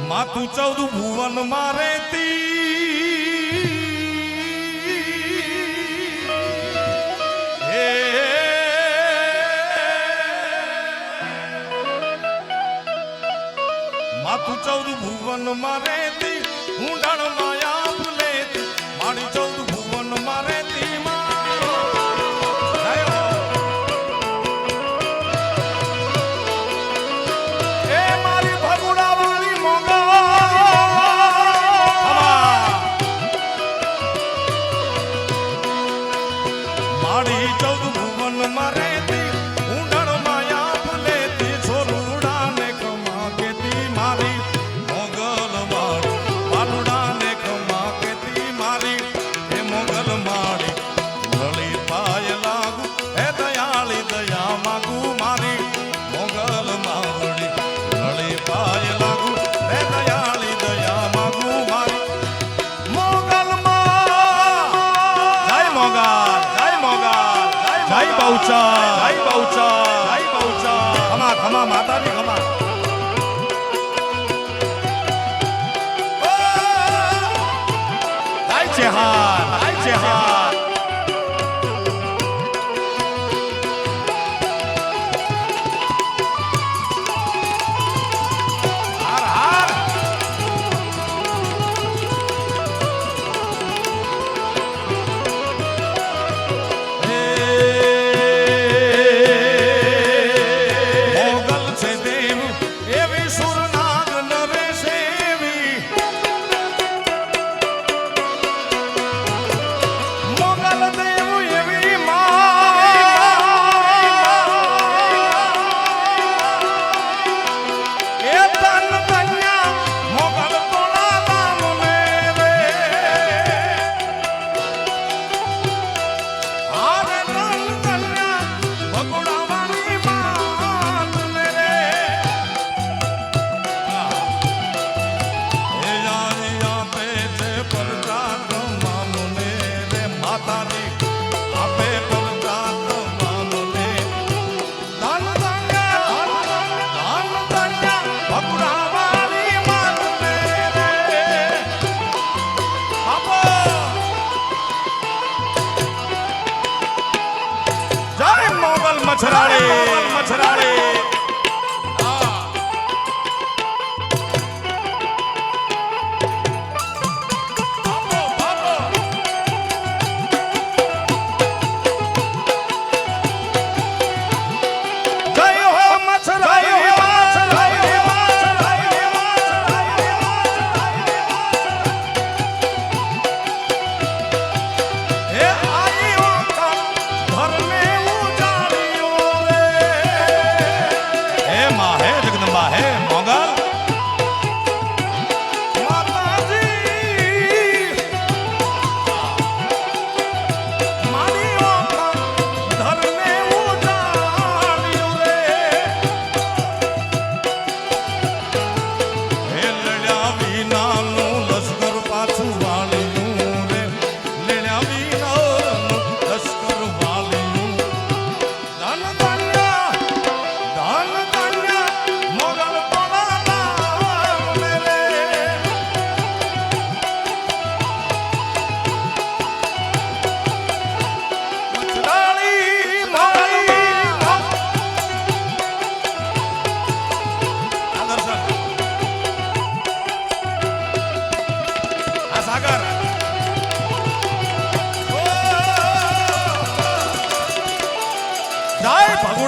માથું ચૌદ ભુવન મારે માથું ચૌદ ભુવન મારે ઊંડાણ માયા માણી ચૌદ બહુચા જય બહુચા જય બહુચા ખમા ખમા માતા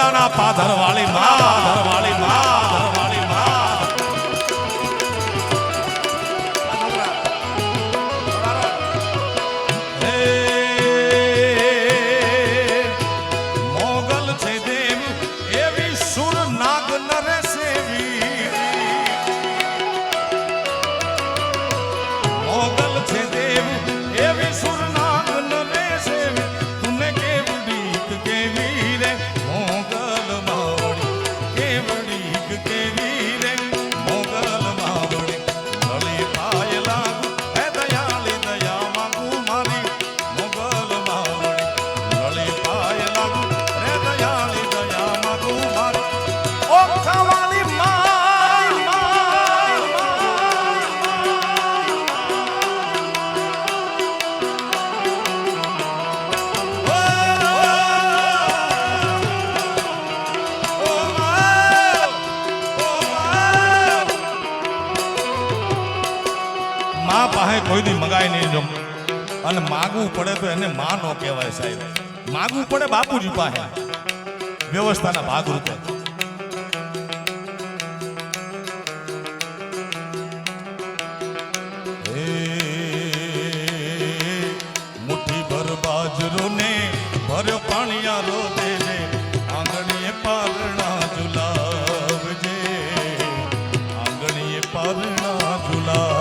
ગોડાના પાધર વાળી માં પાધર વાળી માં. કોઈ દી નહીં જો. અને માગવું પડે તો એને માં નો કહેવાય સાહેબ. માગવું પડે બાપુજી પાસે. વ્યવસ્થાના ભાગરૂપે. મુઠ્ઠી ભર ભર્યો પાણીયારો દેજે. આંગણીએ પારણા ઝુલાવજે. આંગણીએ પારણા ઝુલાવ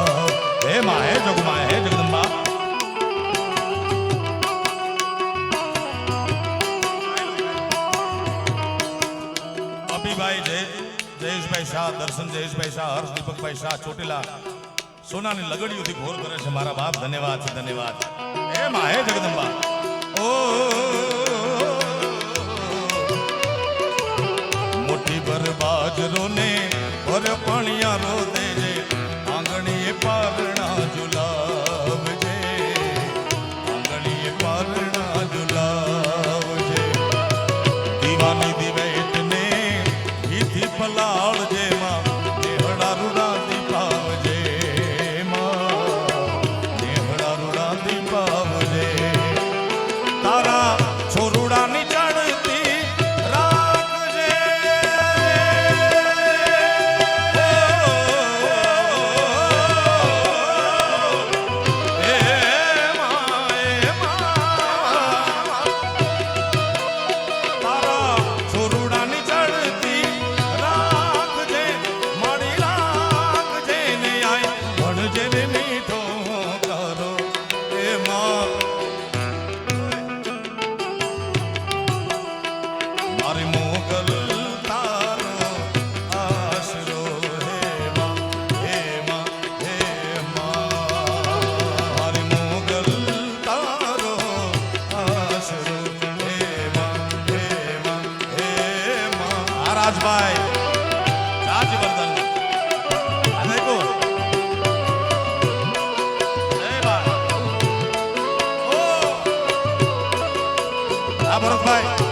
હે માં હે જગમાં જગદંબા અભિભાઈ જય જયેશભાઈ શાહ દર્શન જયેશભાઈ શાહ હર્ષ દીપકભાઈ શાહ ચોટીલા સોનાની લગડીઓથી ઘોર કરે છે મારા બાપ. ધન્યવાદ છે ધન્યવાદ. હે માહે જગદંબા? ઓ મોટી ભર બાજરો ભર પણિયા દેજે રાજભાઈ. રાજવર્ધન. ભરતભાઈ.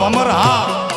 ભમર હા.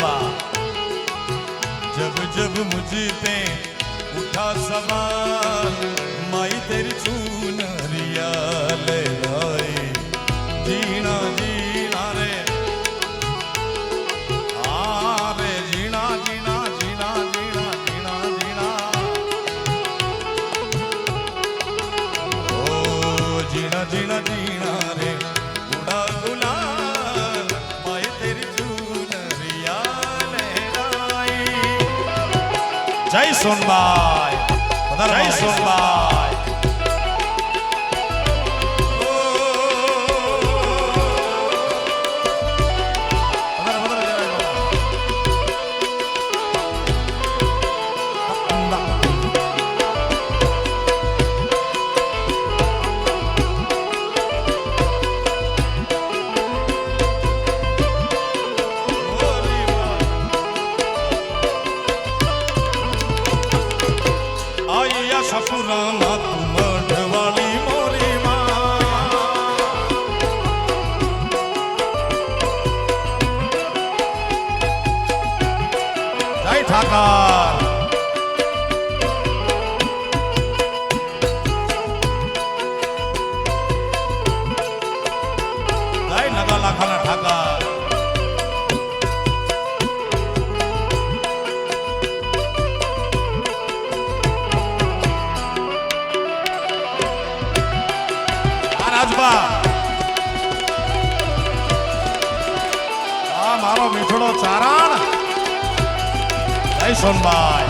सवा जब जब मुझ पे उठा सवाल माई तेरी चून हरियाल Jason Bai. Jason Bai. સપુરાના મઢવાળી મોરી માં જય ઠાકા son mine.